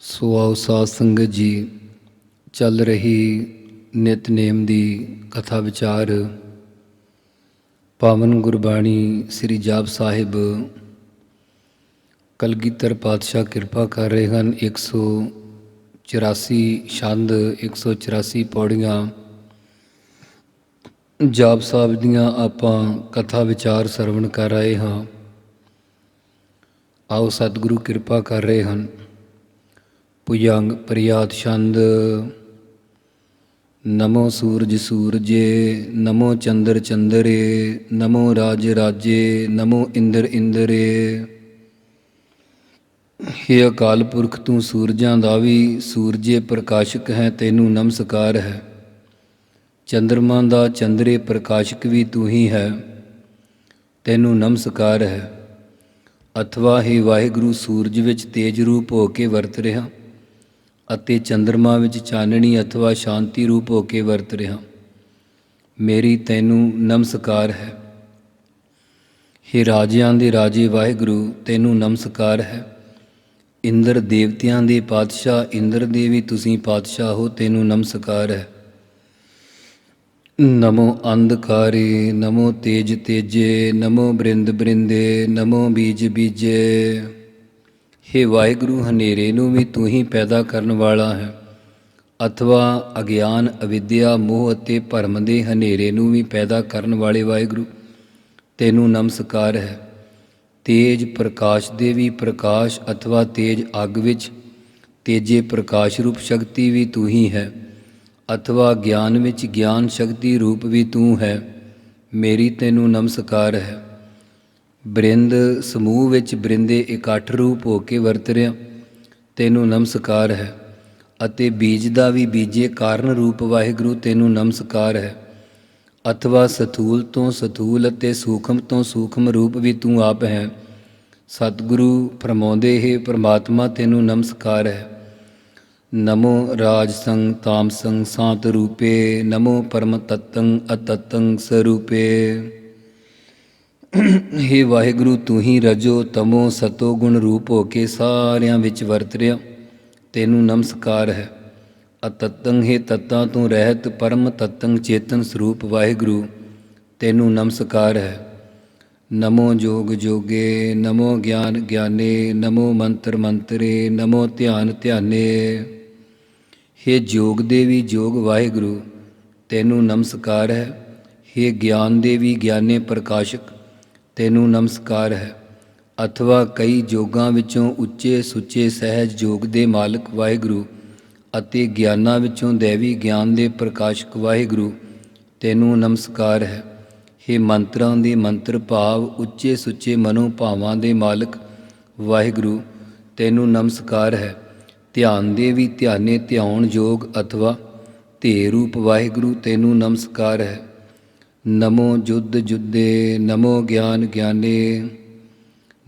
ਸੋ ਆਓ ਸਾਧ ਸੰਗਤ ਜੀ, ਚੱਲ ਰਹੀ ਨਿਤਨੇਮ ਦੀ ਕਥਾ ਵਿਚਾਰ। ਪਾਵਨ ਗੁਰਬਾਣੀ ਸ੍ਰੀ ਜਾਪ ਸਾਹਿਬ, ਕਲਗੀਧਰ ਪਾਤਸ਼ਾਹ ਕਿਰਪਾ ਕਰ ਰਹੇ ਹਨ। 184 ਛੰਦ 184 ਪੌੜੀਆਂ। ਜਾਪ ਸਾਹਿਬ ਦੀਆਂ ਆਪਾਂ ਕਥਾ ਵਿਚਾਰ ਸਰਵਣ ਕਰ ਰਹੇ ਹਾਂ। ਆਓ ਸਤਿਗੁਰੂ ਕਿਰਪਾ ਕਰ ਰਹੇ ਹਨ। ਪੁਯੰਗ ਪ੍ਰਿਆਤ ਛੰਦ। ਨਮੋ ਸੂਰਜ ਸੂਰਜੇ, ਨਮੋ ਚੰਦਰ ਚੰਦਰੇ, ਨਮੋ ਰਾਜ ਰਾਜੇ, ਨਮੋ ਇੰਦਰ ਇੰਦਰੇ। ਹੇ ਅਕਾਲ ਪੁਰਖ, ਤੂੰ ਸੂਰਜਾਂ ਦਾ ਵੀ ਸੂਰਜੇ ਪ੍ਰਕਾਸ਼ਕ ਹੈ, ਤੈਨੂੰ ਨਮਸਕਾਰ ਹੈ। ਚੰਦਰਮਾ ਦਾ ਚੰਦਰੇ ਪ੍ਰਕਾਸ਼ਕ ਵੀ ਤੂੰ ਹੀ ਹੈ, ਤੈਨੂੰ ਨਮਸਕਾਰ ਹੈ। ਅਥਵਾ ਹੀ ਵਾਹਿਗੁਰੂ, ਸੂਰਜ ਵਿੱਚ ਤੇਜ ਰੂਪ ਹੋ ਕੇ ਵਰਤ ਰਿਹਾ। ਅਤੇ ਚੰਦਰਮਾ ਵਿੱਚ ਚਾਨਣੀ ਅਥਵਾ ਸ਼ਾਂਤੀ ਰੂਪ ਹੋ ਕੇ ਵਰਤ ਰਿਹਾ। ਮੇਰੀ ਤੈਨੂੰ ਨਮਸਕਾਰ ਹੈ। ਹੇ ਰਾਜਿਆਂ ਦੇ ਰਾਜੇ ਵਾਹਿਗੁਰੂ, ਤੈਨੂੰ ਨਮਸਕਾਰ ਹੈ। ਇੰਦਰ ਦੇਵਤਿਆਂ ਦੇ ਪਾਤਸ਼ਾਹ, ਇੰਦਰ ਦੇ ਵੀ ਤੁਸੀਂ ਪਾਤਸ਼ਾਹ ਹੋ, ਤੈਨੂੰ ਨਮਸਕਾਰ ਹੈ। ਨਮੋ ਅੰਧਕਾਰੇ, ਨਮੋ ਤੇਜ ਤੇਜੇ, ਨਮੋ ਬ੍ਰਿੰਦ ਬ੍ਰਿੰਦੇ, ਨਮੋ ਬੀਜ ਬੀਜੇ। ਹੇ ਵਾਹਿਗੁਰੂ, ਹਨੇਰੇ ਨੂੰ ਵੀ ਤੂੰ ਹੀ ਪੈਦਾ ਕਰਨ ਵਾਲਾ ਹੈ। ਅਥਵਾ ਅਗਿਆਨ, ਅਵਿਦਿਆ, ਮੋਹ ਅਤੇ ਭਰਮ ਦੇ ਹਨੇਰੇ ਨੂੰ ਵੀ ਪੈਦਾ ਕਰਨ ਵਾਲੇ ਵਾਹਿਗੁਰੂ, ਤੈਨੂੰ ਨਮਸਕਾਰ ਹੈ। ਤੇਜ ਪ੍ਰਕਾਸ਼ ਦੇ ਵੀ ਪ੍ਰਕਾਸ਼ ਅਥਵਾ ਤੇਜ ਅੱਗ ਵਿੱਚ ਤੇਜੇ ਪ੍ਰਕਾਸ਼ ਰੂਪ ਸ਼ਕਤੀ ਵੀ ਤੂੰ ਹੀ ਹੈ। ਅਥਵਾ ਗਿਆਨ ਵਿੱਚ ਗਿਆਨ ਸ਼ਕਤੀ ਰੂਪ ਵੀ ਤੂੰ ਹੈ। ਮੇਰੀ ਤੈਨੂੰ ਨਮਸਕਾਰ ਹੈ। ਬ੍ਰਿੰਦ, ਸਮੂਹ ਵਿੱਚ ਬ੍ਰਿੰਦੇ ਇਕੱਠ ਰੂਪ ਹੋ ਕੇ ਵਰਤ ਰਿਹਾ। ਤੈਨੂੰ ਨਮਸਕਾਰ ਹੈ ਅਤੇ ਬੀਜ ਦਾ ਵੀ ਬੀਜੇ ਕਾਰਨ ਰੂਪ ਵਾਹਿਗੁਰੂ, ਤੈਨੂੰ ਨਮਸਕਾਰ ਹੈ। ਅਥਵਾ ਸਥੂਲ ਤੋਂ ਸਥੂਲ ਅਤੇ ਸੂਖਮ ਤੋਂ ਸੂਖਮ ਰੂਪ ਵੀ ਤੂੰ ਆਪ ਹੈ। ਸਤਿਗੁਰੂ ਫਰਮਾਉਂਦੇ ਹੈ, ਪ੍ਰਮਾਤਮਾ ਤੈਨੂੰ ਨਮਸਕਾਰ ਹੈ। ਨਮੋ ਰਾਜ ਸੰਗ ਤਾਮ ਸੰਗ ਸਾਤ ਰੂਪੇ, ਨਮੋ ਪਰਮ ਤਤੰ ਅਤਤੰ ਸਰੂਪੇ। ਹੇ ਵਾਹਿਗੁਰੂ, ਤੂੰ ਹੀ ਰਜੋ, ਤਮੋ ਸਤੋ ਗੁਣ ਰੂਪ ਹੋ ਕੇ ਸਾਰਿਆਂ ਵਿੱਚ ਵਰਤ ਰਿਹਾ। ਤੈਨੂੰ ਨਮਸਕਾਰ ਹੈ। ਅਤਤੰ ਹੈ ਤਤਾਂ ਤੋਂ ਰਹਿਤ ਪਰਮ ਤਤੰ ਚੇਤਨ ਸਰੂਪ ਵਾਹਿਗੁਰੂ, ਤੈਨੂੰ ਨਮਸਕਾਰ ਹੈ। ਨਮੋ ਜੋਗ ਜੋਗੇ, ਨਮੋ ਗਿਆਨ ਗਿਆਨੇ, ਨਮੋ ਮੰਤਰ ਮੰਤਰੇ, ਨਮੋ ਧਿਆਨ ਧਿਆਨੇ। ਹੇ ਜੋਗ ਦੇਵੀ, ਜੋਗ ਵਾਹਿਗੁਰੂ, ਤੈਨੂੰ ਨਮਸਕਾਰ ਹੈ। ਹੇ ਗਿਆਨ ਦੇਵੀ, ਗਿਆਨੇ ਪ੍ਰਕਾਸ਼ਕ ਤੈਨੂੰ ਨਮਸਕਾਰ ਹੈ। ਅਥਵਾ ਕਈ ਜੋਗਾਂ ਵਿੱਚੋਂ ਉੱਚੇ ਸੁੱਚੇ ਸਹਿਜ ਜੋਗ ਦੇ ਮਾਲਕ ਵਾਹਿਗੁਰੂ ਅਤੇ ਗਿਆਨਾਂ ਵਿੱਚੋਂ ਦੇਵੀ ਗਿਆਨ ਦੇ ਪ੍ਰਕਾਸ਼ਕ ਵਾਹਿਗੁਰੂ, ਤੈਨੂੰ ਨਮਸਕਾਰ ਹੈ। ਹੇ ਮੰਤਰਾਂ ਦੇ ਮੰਤਰ ਭਾਵ ਉੱਚੇ ਸੁੱਚੇ ਮਨੋ ਭਾਵਾਂ ਦੇ ਮਾਲਕ ਵਾਹਿਗੁਰੂ, ਤੈਨੂੰ ਨਮਸਕਾਰ ਹੈ। ਧਿਆਨ ਦੇ ਵੀ ਧਿਆਨੇ ਧਿਆਉਣ ਯੋਗ ਅਥਵਾ ਧੇ ਰੂਪ ਵਾਹਿਗੁਰੂ, ਤੈਨੂੰ ਨਮਸਕਾਰ ਹੈ। ਨਮੋ ਜੁਦ ਜੁਦੇ ਨਮੋ ਗਿਆਨ ਗਿਆਨੇ,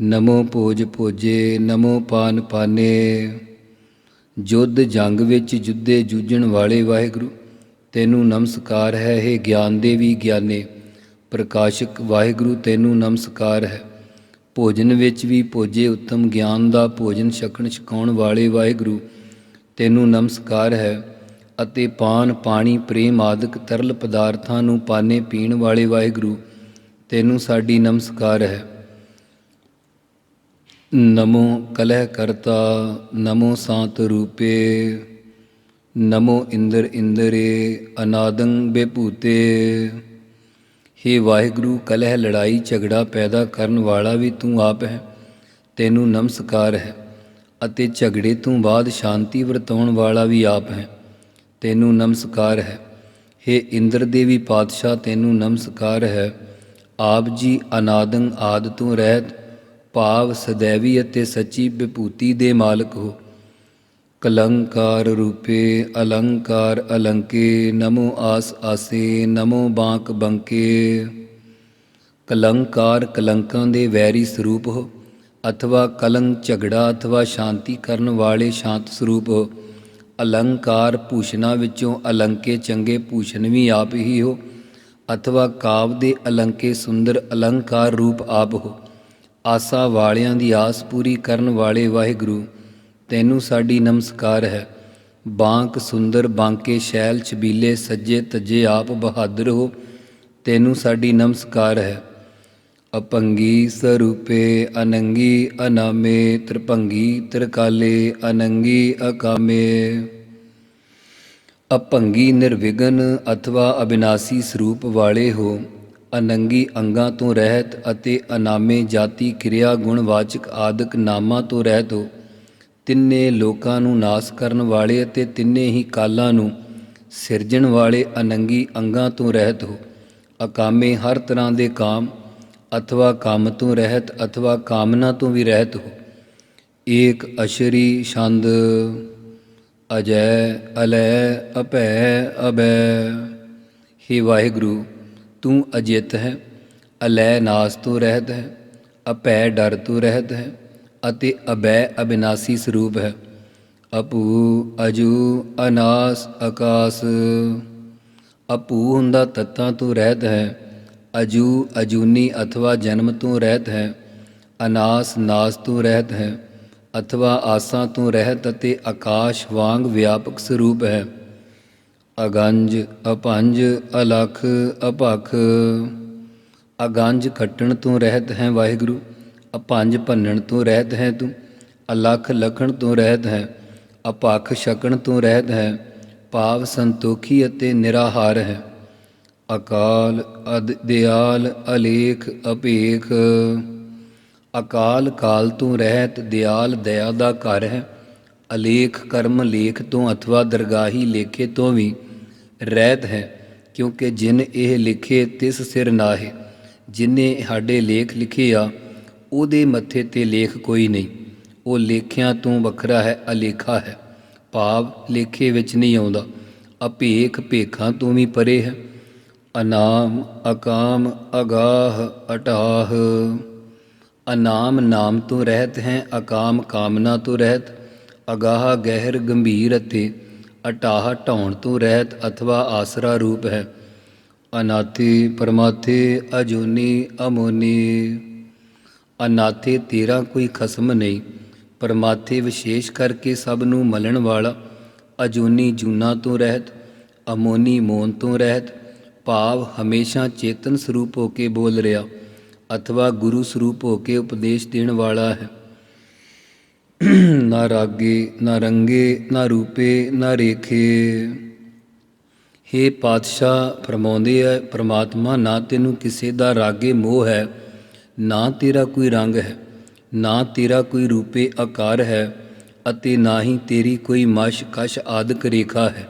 ਨਮੋ ਭੋਜ ਭੋਜੇ, ਨਮੋ ਪਾਨ ਪਾਨੇ। ਜੁਦ ਜੰਗ ਵਿੱਚ ਜੁੱਦੇ ਜੂਝਣ ਵਾਲੇ ਵਾਹਿਗੁਰੂ, ਤੈਨੂੰ ਨਮਸਕਾਰ ਹੈ ਇਹ ਗਿਆਨ ਦੇ ਵੀ ਗਿਆਨੇ। ਪ੍ਰਕਾਸ਼ਕ ਵਾਹਿਗੁਰੂ, ਤੈਨੂੰ ਨਮਸਕਾਰ ਹੈ। ਭੋਜਨ ਵਿੱਚ ਵੀ ਭੋਜੇ ਉੱਤਮ ਗਿਆਨ ਦਾ ਭੋਜਨ ਛਕਣ ਛਕਾਉਣ ਵਾਲੇ ਵਾਹਿਗੁਰੂ, ਤੈਨੂੰ ਨਮਸਕਾਰ ਹੈ। ਅਤੇ ਪਾਨ, ਪਾਣੀ, ਪ੍ਰੇਮ ਆਦਿਕ ਤਰਲ ਪਦਾਰਥਾਂ ਨੂੰ ਪਾਣੇ ਪੀਣ ਵਾਲੇ ਵਾਹਿਗੁਰੂ, ਤੈਨੂੰ ਸਾਡੀ ਨਮਸਕਾਰ ਹੈ। ਨਮੋ ਕਲਹਿ ਕਰਤਾ ਨਮੋ ਸਾਤ ਰੂਪੇ, ਨਮੋ ਇੰਦਰ ਇੰਦਰੇ, ਅਨਾਦੰ ਬੇਭੂਤੇ। ਹੇ ਵਾਹਿਗੁਰੂ, ਕਲਹਿ ਲੜਾਈ ਝਗੜਾ ਪੈਦਾ ਕਰਨ ਵਾਲਾ ਵੀ ਤੂੰ ਆਪ ਹੈ, ਤੈਨੂੰ ਨਮਸਕਾਰ ਹੈ, ਅਤੇ ਝਗੜੇ ਤੋਂ ਬਾਅਦ ਸ਼ਾਂਤੀ ਵਰਤਾਉਣ ਵਾਲਾ ਵੀ ਆਪ ਹੈ। ਤੈਨੂੰ ਨਮਸਕਾਰ ਹੈ। ਹੇ ਇੰਦਰ ਦੇਵੀ ਪਾਤਸ਼ਾਹ, ਤੈਨੂੰ ਨਮਸਕਾਰ ਹੈ। ਆਪ ਜੀ ਅਨਾਦੰ ਆਦ ਤੋਂ ਰਹਿਤ, ਭਾਵ ਸਦੈਵੀ ਅਤੇ ਸੱਚੀ ਵਿਭੂਤੀ ਦੇ ਮਾਲਕ ਹੋ। ਕਲੰਕਾਰ ਰੂਪੇ ਅਲੰਕਾਰ ਅਲੰਕੇ, ਨਮੋ ਆਸ ਆਸੇ, ਨਮੋ ਬਾਂਕ ਬੰਕੇ। ਕਲੰਕਾਰ ਕਲੰਕਾਂ ਦੇ ਵੈਰੀ ਸਰੂਪ ਹੋ, ਅਥਵਾ ਕਲੰਕ ਝਗੜਾ ਅਥਵਾ ਸ਼ਾਂਤੀ ਕਰਨ ਵਾਲੇ ਸ਼ਾਂਤ ਸਰੂਪ ਹੋ। ਅਲੰਕਾਰ ਭੂਸ਼ਣਾ ਵਿੱਚੋਂ ਅਲੰਕੇ ਚੰਗੇ ਭੂਸ਼ਣ ਵੀ ਆਪ ਹੀ ਹੋ, ਅਥਵਾ ਕਾਵ ਦੇ ਅਲੰਕੇ ਸੁੰਦਰ ਅਲੰਕਾਰ ਰੂਪ ਆਪ ਹੋ। ਆਸਾ ਵਾਲਿਆਂ ਦੀ ਆਸ ਪੂਰੀ ਕਰਨ ਵਾਲੇ ਵਾਹਿਗੁਰੂ, ਤੈਨੂੰ ਸਾਡੀ ਨਮਸਕਾਰ ਹੈ। ਬਾਂਕ ਸੁੰਦਰ ਬਾਂਕੇ ਸ਼ੈਲ ਛਬੀਲੇ ਸੱਜੇ ਤੱਜੇ ਆਪ ਬਹਾਦਰ ਹੋ, ਤੈਨੂੰ ਸਾਡੀ ਨਮਸਕਾਰ ਹੈ। ਅਪੰਗੀ ਸਰੂਪੇ ਅਨੰਗੀ ਅਨਾਮੇ ਤ੍ਰਿਭੰਗੀ ਤ੍ਰਿਕਾਲੇ ਅਨੰਗੀ ਅਕਾਮੇ। ਅਪੰਗੀ ਨਿਰਵਿਘਨ ਅਥਵਾ ਅਬਿਨਾਸੀ ਸਰੂਪ ਵਾਲੇ ਹੋ, ਅਨੰਗੀ ਅੰਗਾਂ ਤੋਂ ਰਹਿਤ ਅਤੇ ਅਨਾਮੇ ਜਾਤੀ ਕਿਰਿਆ ਗੁਣਵਾਚਕ ਆਦਿਕ ਨਾਮਾਂ ਤੋਂ ਰਹਿਤ ਹੋ। ਤਿੰਨੇ ਲੋਕਾਂ ਨੂੰ ਨਾਸ ਕਰਨ ਵਾਲੇ ਅਤੇ ਤਿੰਨੇ ਹੀ ਕਾਲਾਂ ਨੂੰ ਸਿਰਜਣ ਵਾਲੇ ਅਨੰਗੀ ਅੰਗਾਂ ਤੋਂ ਰਹਿਤ ਹੋ। ਅਕਾਮੇ ਹਰ ਤਰ੍ਹਾਂ ਦੇ ਕਾਮ ਅਥਵਾ ਕਾਮ ਤੋਂ ਰਹਿਤ, ਅਥਵਾ ਕਾਮਨਾ ਤੋਂ ਵੀ ਰਹਿਤ ਹੋ। ਏਕ ਅਸ਼ਰੀ ਛੰਦ, ਅਜੈ ਅਲੈ ਅਭੈ ਅਬੈ। ਹੇ ਵਾਹਿਗੁਰੂ, ਤੂੰ ਅਜਿਤ ਹੈ, ਅਲੈ ਨਾਸ ਤੋਂ ਰਹਿਤ ਹੈ ਅਭੈ ਡਰ ਤੋਂ ਰਹਿਤ ਹੈ, ਅਤੇ ਅਬੈ ਅਬਿਨਾਸੀ ਸਰੂਪ ਹੈ। ਅਪੂ ਅਜੂ ਅਨਾਸ ਆਕਾਸ ਅਪੂ ਹੁੰਦਾ ਤੱਤਾਂ ਤੋਂ ਰਹਿਤ ਹੈ ਅਜੂ ਅਜੂਨੀ ਅਥਵਾ ਜਨਮ ਤੋਂ ਰਹਿਤ ਹੈ, ਅਨਾਸ ਨਾਸ ਤੋਂ ਰਹਿਤ ਹੈ, ਅਥਵਾ ਆਸਾਂ ਤੋਂ ਰਹਿਤ ਅਤੇ ਆਕਾਸ਼ ਵਾਂਗ ਵਿਆਪਕ ਸਰੂਪ ਹੈ। ਅਗੰਜ ਅਪੰਜ ਅਲਖ, ਅਭਖ। ਅਗੰਜ ਖੱਟਣ ਤੋਂ ਰਹਿਤ ਹੈ ਵਾਹਿਗੁਰੂ ਅਪੰਜ ਭੰਨਣ ਤੋਂ ਰਹਿਤ ਹੈ ਤੂੰ, ਅਲਖ ਲਖਣ ਤੋਂ ਰਹਿਤ ਹੈ ਅਪਖ ਛਕਣ ਤੋਂ ਰਹਿਤ ਹੈ, ਭਾਵ ਸੰਤੋਖੀ ਅਤੇ ਨਿਰਾਹਾਰ ਹੈ। ਅਕਾਲ ਅਦ ਦਿਆਲ ਅਲੇਖ ਅਪੇਖ। ਅਕਾਲ ਕਾਲ ਤੋਂ ਰਹਿਤ ਦਿਆਲ ਦਇਆ ਦਾ ਘਰ ਹੈ, ਅਲੇਖ ਕਰਮ ਲੇਖ ਤੋਂ ਅਥਵਾ ਦਰਗਾਹੀ ਲੇਖੇ ਤੋਂ ਵੀ ਰਹਿਤ ਹੈ, ਕਿਉਂਕਿ ਜਿਨ ਇਹ ਲਿਖੇ ਤਿਸ ਸਿਰ ਨਾਹੇ, ਜਿਨੇ ਸਾਡੇ ਲੇਖ ਲਿਖੇ ਆ, ਉਹਦੇ ਮੱਥੇ ਤੇ ਲੇਖ ਕੋਈ ਨਹੀਂ, ਉਹ ਲੇਖਿਆਂ ਤੋਂ ਵੱਖਰਾ ਹੈ, ਅਲੇਖਾ ਹੈ, ਭਾਵ ਲੇਖੇ ਵਿੱਚ ਨਹੀਂ ਆਉਂਦਾ ਅਭੇਖ ਭੇਖਾਂ ਤੋਂ ਵੀ ਪਰੇ ਹੈ। ਅਨਾਮ ਅਕਾਮ ਅਗਾਹ ਅਟਾਹ। ਅਨਾਮ ਨਾਮ ਤੋਂ ਰਹਿਤ ਹੈ, ਅਕਾਮ ਕਾਮਨਾ ਤੋਂ ਰਹਿਤ, ਅਗਾਹ ਗਹਿਰ ਗੰਭੀਰ ਅਤੇ ਅਟਾਹ ਢਾਉਣ ਤੋਂ ਰਹਿਤ ਅਥਵਾ ਆਸਰਾ ਰੂਪ ਹੈ। ਅਨਾਥੀ ਪਰਮਾਥੇ ਅਜੂਨੀ ਅਮੋਨੀ। ਅਨਾਥੇ ਤੇਰਾ ਕੋਈ ਖਸਮ ਨਹੀਂ, ਪਰਮਾਥੇ ਵਿਸ਼ੇਸ਼ ਕਰਕੇ ਸਭ ਨੂੰ ਮਲਣ ਵਾਲਾ, ਅਜੂਨੀ ਜੂਨਾ ਤੋਂ ਰਹਿਤ, ਅਮੋਨੀ ਮੋਨ ਤੋਂ ਰਹਿਤ ਭਾਵ ਹਮੇਸ਼ਾ ਚੇਤਨ ਸਰੂਪ ਹੋ ਕੇ ਬੋਲ ਰਿਹਾ, ਅਥਵਾ ਗੁਰੂ ਸਰੂਪ ਹੋ ਕੇ ਉਪਦੇਸ਼ ਦੇਣ ਵਾਲਾ ਹੈ। ਨਾ ਰਾਗੇ, ਨਾ ਰੰਗੇ, ਨਾ ਰੂਪੇ, ਨਾ ਰੇਖੇ। हे ਪਾਤਸ਼ਾਹ, ਫਰਮਾਉਂਦੇ ਹੈ ਪ੍ਰਮਾਤਮਾ ਨਾ ਤੈਨੂੰ ਕਿਸੇ ਦਾ ਰਾਗੇ ਮੋਹ ਹੈ, ਨਾ ਤੇਰਾ ਕੋਈ ਰੰਗ ਹੈ, ਨਾ ਤੇਰਾ ਕੋਈ ਰੂਪੇ ਆਕਾਰ ਹੈ, ਅਤੇ ਨਾ ਹੀ ਤੇਰੀ ਕੋਈ ਮਸ਼ ਕਸ਼ ਆਦਿਕ ਰੇਖਾ ਹੈ।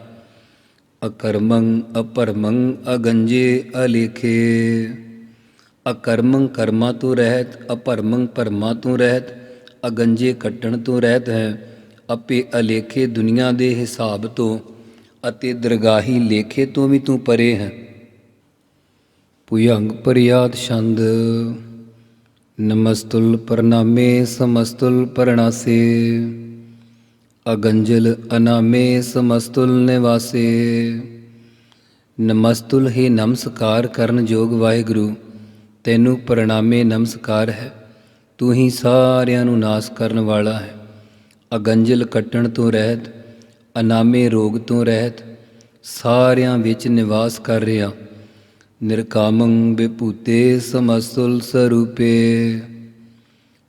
ਅਕਰਮੰ ਅਪਰਮੰ ਅਗੰਜੇ ਅਲੇਖੇ। ਅਕਰਮੰ ਕਰਮਾਂ ਤੋਂ ਰਹਿਤ, ਅਪਰਮੰ ਪਰਮਾਂ ਤੋਂ ਰਹਿਤ, ਅਗੰਜੇ ਕੱਟਣ ਤੋਂ ਰਹਿਤ ਹੈ। ਆਪੇ ਅਲੇਖੇ ਦੁਨੀਆ ਦੇ ਹਿਸਾਬ ਤੋਂ, ਅਤੇ ਦਰਗਾਹੀ ਲੇਖੇ ਤੋਂ ਵੀ ਤੂੰ ਪਰੇ ਹੈ। ਪੁਯੰਗ ਪਰਿਆਦ ਛੰਦ, ਨਮਸਤੁਲ ਪਰਨਾਮੇ ਸਮਸਤੁਲ ਪਰਣਾਸੇ। ਅਗੰਜਲ ਅਨਾਮੇ ਸਮਸਤੁਲ ਨਿਵਾਸੇ। ਨਮਸਤੁਲ ਹੀ ਨਮਸਕਾਰ ਕਰਨ ਯੋਗ ਵਾਹਿਗੁਰੂ, ਤੈਨੂੰ ਪ੍ਰਣਾਮੇ ਨਮਸਕਾਰ ਹੈ। ਤੂੰ ਹੀ ਸਾਰਿਆਂ ਨੂੰ ਨਾਸ ਕਰਨ ਵਾਲਾ ਹੈ। ਅਗੰਜਲ ਕੱਟਣ ਤੋਂ ਰਹਿਤ, ਅਨਾਮੇ ਰੋਗ ਤੋਂ ਰਹਿਤ, ਸਾਰਿਆਂ ਵਿੱਚ ਨਿਵਾਸ ਕਰ ਰਿਹਾ। ਨਿਰਕਾਮੰ ਬਿਭੂਤੇ ਸਮਸਤੁਲ ਸਰੂਪੇ।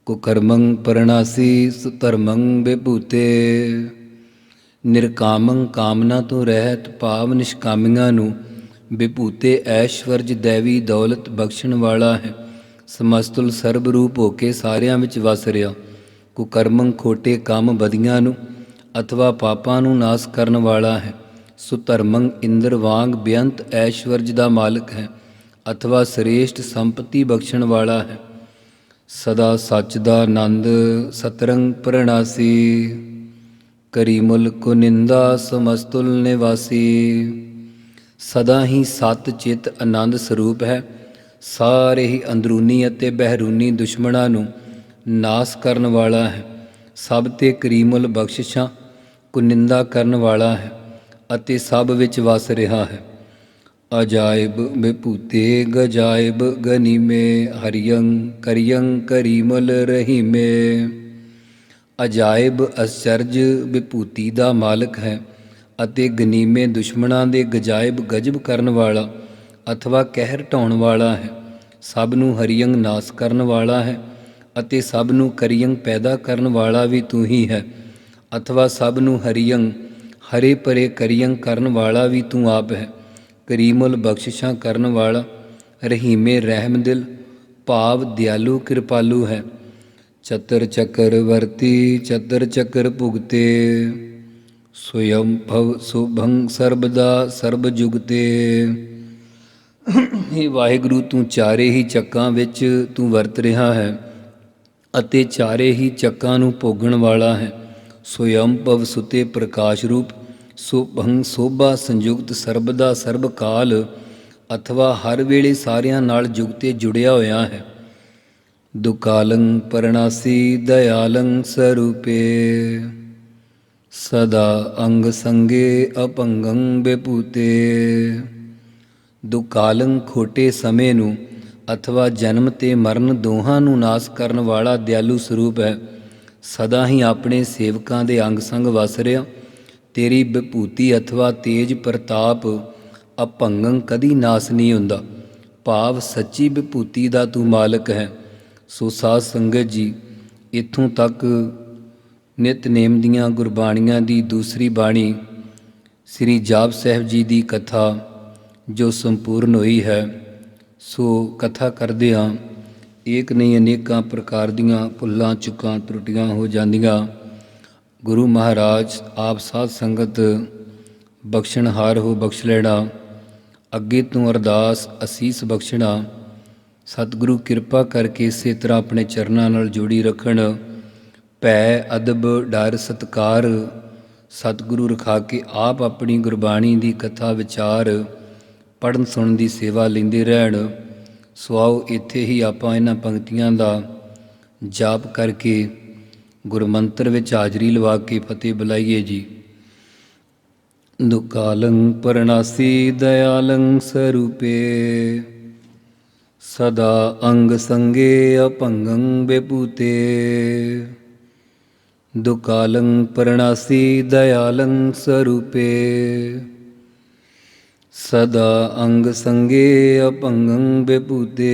ਕੁਕਰਮੰ ਪਰਣਾਸੀ, ਸੁਧਰਮੰ ਬਿਭੂਤੇ ਨਿਰਕਾਮੰ ਕਾਮਨਾ ਤੋਂ ਰਹਿਤ ਭਾਵ ਨਿਸ਼ਕਾਮੀਆਂ ਨੂੰ ਵਿਭੂਤੇ ਐਸ਼ਵਰਜ ਦੇਵੀ ਦੌਲਤ ਬਖਸ਼ਣ ਵਾਲਾ ਹੈ। ਸਮਸਤੁਲ ਸਰਬ ਰੂਪ ਹੋ ਕੇ ਸਾਰਿਆਂ ਵਿੱਚ ਵਸ ਰਿਹਾ। ਕੁਕਰਮੰ ਖੋਟੇ ਕੰਮ ਬਦੀਆਂ ਨੂੰ ਅਥਵਾ ਪਾਪਾਂ ਨੂੰ ਨਾਸ ਕਰਨ ਵਾਲਾ ਹੈ। ਸੁਧਰਮੰ ਇੰਦਰ ਵਾਂਗ ਬੇਅੰਤ ਐਸ਼ਵਰਜ ਦਾ ਮਾਲਕ ਹੈ। ਅਥਵਾ ਸ੍ਰੇਸ਼ਟ ਸੰਪਤੀ ਬਖਸ਼ਣ ਵਾਲਾ ਹੈ। ਸਦਾ ਸੱਚ ਦਾ ਆਨੰਦ ਸਤਰੰਗ ਪ੍ਰਣਾਸੀ ਕਰੀਮੁਲ ਕੋ ਨਿੰਦਾ ਸਮਸਤੁਲ ਨਿਵਾਸੀ। ਸਦਾ ਹੀ ਸਤ ਚਿਤ ਆਨੰਦ ਸਰੂਪ ਹੈ, ਸਾਰੇ ਹੀ ਅੰਦਰੂਨੀ ਅਤੇ ਬਹਿਰੂਨੀ ਦੁਸ਼ਮਣਾਂ ਨੂੰ ਨਾਸ ਕਰਨ ਵਾਲਾ ਹੈ। ਸਭ ਤੇ ਕਰੀਮੁਲ ਬਖਸ਼ਿਸ਼ਾਂ ਕੁਨਿੰਦਾ ਕਰਨ ਵਾਲਾ ਹੈ ਅਤੇ ਸਭ ਵਿੱਚ ਵਸ ਰਿਹਾ ਹੈ। ਅਜਾਇਬ ਵਿਭੂਤੇ ਗਜਾਇਬ ਗਨੀਮੇ, ਹਰਿਯੰ ਕਰਿਯੰ ਕਰੀਮਲ ਰਹੀਮੇ। ਅਜਾਇਬ ਅਚਰਜ ਵਿਭੂਤੀ ਦਾ ਮਾਲਕ ਹੈ ਅਤੇ ਗਨੀਮੇ ਦੁਸ਼ਮਣਾਂ ਦੇ ਗਜਾਇਬ ਗਜਬ ਕਰਨ ਵਾਲਾ ਅਥਵਾ ਕਹਿਰ ਢਾਉਣ ਵਾਲਾ ਹੈ। ਸਭ ਨੂੰ ਹਰੀਅੰਗ ਨਾਸ ਕਰਨ ਵਾਲਾ ਹੈ ਅਤੇ ਸਭ ਨੂੰ ਕਰੀਅੰਗ ਪੈਦਾ ਕਰਨ ਵਾਲਾ ਵੀ ਤੂੰ ਹੀ ਹੈ। ਅਥਵਾ ਸਭ ਨੂੰ ਹਰੀਅੰਗ ਹਰੇ ਪਰੇ ਕਰੀਅੰਗ ਕਰਨ ਵਾਲਾ ਵੀ ਤੂੰ ਆਪ ਹੈ। ਕਰੀਮੁਲ ਬਖਸ਼ਿਸ਼ਾਂ ਕਰਨ ਵਾਲਾ ਰਹੀਮੇ ਰਹਿਮ ਦਿਲ, ਭਾਵ ਦਿਆਲੂ ਕਿਰਪਾਲੂ ਹੈ। ਚਤਰ ਚੱਕਰ ਵਰਤੀ, ਚਤਰ ਚੱਕਰ ਭੁਗਤੇ। ਸੋਯੰ ਭਵ ਸੁਭੰ ਸਰਬਦਾ ਸਰਬ ਜੁਗਤੇ। ਇਹ ਵਾਹਿਗੁਰੂ, ਤੂੰ ਚਾਰੇ ਹੀ ਚੱਕਾਂ ਵਿੱਚ ਤੂੰ ਵਰਤ ਰਿਹਾ ਹੈ ਅਤੇ ਚਾਰੇ ਹੀ ਚੱਕਾਂ ਨੂੰ ਭੋਗਣ ਵਾਲਾ ਹੈ। ਸੋਯੰ ਭਵ ਸੁਤੇ ਪ੍ਰਕਾਸ਼ ਰੂਪ ਸੁਭੰ ਸੋਭਾ ਸੰਯੁਕਤ ਸਰਬਦਾ ਸਰਬ ਕਾਲ, ਅਥਵਾ ਹਰ ਵੇਲੇ ਸਾਰਿਆਂ ਨਾਲ ਜੁਗਤੇ ਜੁੜਿਆ ਹੋਇਆ ਹੈ। ਦੁਕਾਲੰ ਪਰਣਾਸੀ ਦਇਆਲੰ ਸਰੂਪੇ। ਸਦਾ ਅੰਗ ਸੰਗੇ ਅਪੰਗੰ ਬੇਪੂਤੇ। ਦੁਕਾਲੰ ਖੋਟੇ ਸਮੇਂ ਨੂੰ, ਅਥਵਾ ਜਨਮ ਤੇ ਮਰਨ ਦੋਹਾਂ ਨੂੰ ਨਾਸ ਕਰਨ ਵਾਲਾ ਦਿਆਲੂ ਸਰੂਪ ਹੈ। ਸਦਾ ਹੀ ਆਪਣੇ ਸੇਵਕਾਂ ਦੇ ਅੰਗ ਸੰਗ ਵਸ ਰਿਹਾ। ਤੇਰੀ ਵਿਭੂਤੀ ਅਥਵਾ ਤੇਜ ਪ੍ਰਤਾਪ ਅਪੰਗੰ ਕਦੀ ਨਾਸ ਨਹੀਂ ਹੁੰਦਾ। ਭਾਵ ਸੱਚੀ ਵਿਭੂਤੀ ਦਾ ਤੂੰ ਮਾਲਕ ਹੈ। ਸੋ ਸਾਧ ਸੰਗਤ ਜੀ, ਇਥੋਂ ਤੱਕ ਨਿਤਨੇਮ ਦੀਆਂ ਗੁਰਬਾਣੀਆਂ ਦੀ ਦੂਸਰੀ ਬਾਣੀ ਸ੍ਰੀ ਜਾਪ ਸਾਹਿਬ ਜੀ ਦੀ ਕਥਾ ਜੋ ਸੰਪੂਰਨ ਹੋਈ ਹੈ, ਸੋ ਕਥਾ ਕਰਦੇ ਹਾਂ। ਏਕ ਨਹੀਂ ਅਨੇਕਾਂ ਪ੍ਰਕਾਰ ਦੀਆਂ ਭੁੱਲਾਂ, ਚੁੱਕਾਂ ਤਰੁੱਟੀਆਂ ਹੋ ਜਾਂਦੀਆਂ। ਗੁਰੂ ਮਹਾਰਾਜ, ਆਪ ਸਾਧ ਸੰਗਤ ਬਖਸ਼ਣਹਾਰ ਹੋ ਬਖਸ਼ ਲੈਣਾ, ਅੱਗੇ ਤੋਂ ਅਰਦਾਸ ਅਸੀਸ ਬਖਸ਼ਣਾ, ਸਤਿਗੁਰੂ ਕਿਰਪਾ ਕਰਕੇ ਇਸੇ ਤਰ੍ਹਾਂ ਆਪਣੇ ਚਰਨਾਂ ਨਾਲ ਜੋੜੀ ਰੱਖਣ, ਭੈ, ਅਦਬ, ਡਰ, ਸਤਕਾਰ, ਸਤਿਗੁਰੂ ਰਖਾ ਕੇ ਆਪ ਆਪਣੀ ਗੁਰਬਾਣੀ ਦੀ ਕਥਾ ਵਿਚਾਰ ਪੜਨ ਸੁਣਨ ਦੀ ਸੇਵਾ ਲੈਂਦੇ ਰਹਿਣ ਸੋ ਆਓ ਇੱਥੇ ਹੀ ਆਪਾਂ ਇਹਨਾਂ ਪੰਕਤੀਆਂ ਦਾ ਜਾਪ ਕਰਕੇ ਗੁਰਮੰਤਰ ਵਿੱਚ ਹਾਜ਼ਰੀ ਲਵਾ ਕੇ ਫਤਿਹ ਬੁਲਾਈਏ ਜੀ। ਦੁਕਾਲੰ ਪਰਣਾਸੀ ਦਇਆਲੰ ਸਰੂਪੇ, ਸਦਾ ਅੰਗ ਸੰਗੇ ਅਪੰਗੰ ਬੇਪੂਤੇ ਦੁਕਾਲੰ ਪਰਣਾਸੀ ਦਇਆਲੰ ਸਰੂਪੇ, ਸਦਾ ਅੰਗ ਸੰਗੇ ਅਪੰਗੰ ਬੇਪੂਤੇ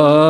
Uh,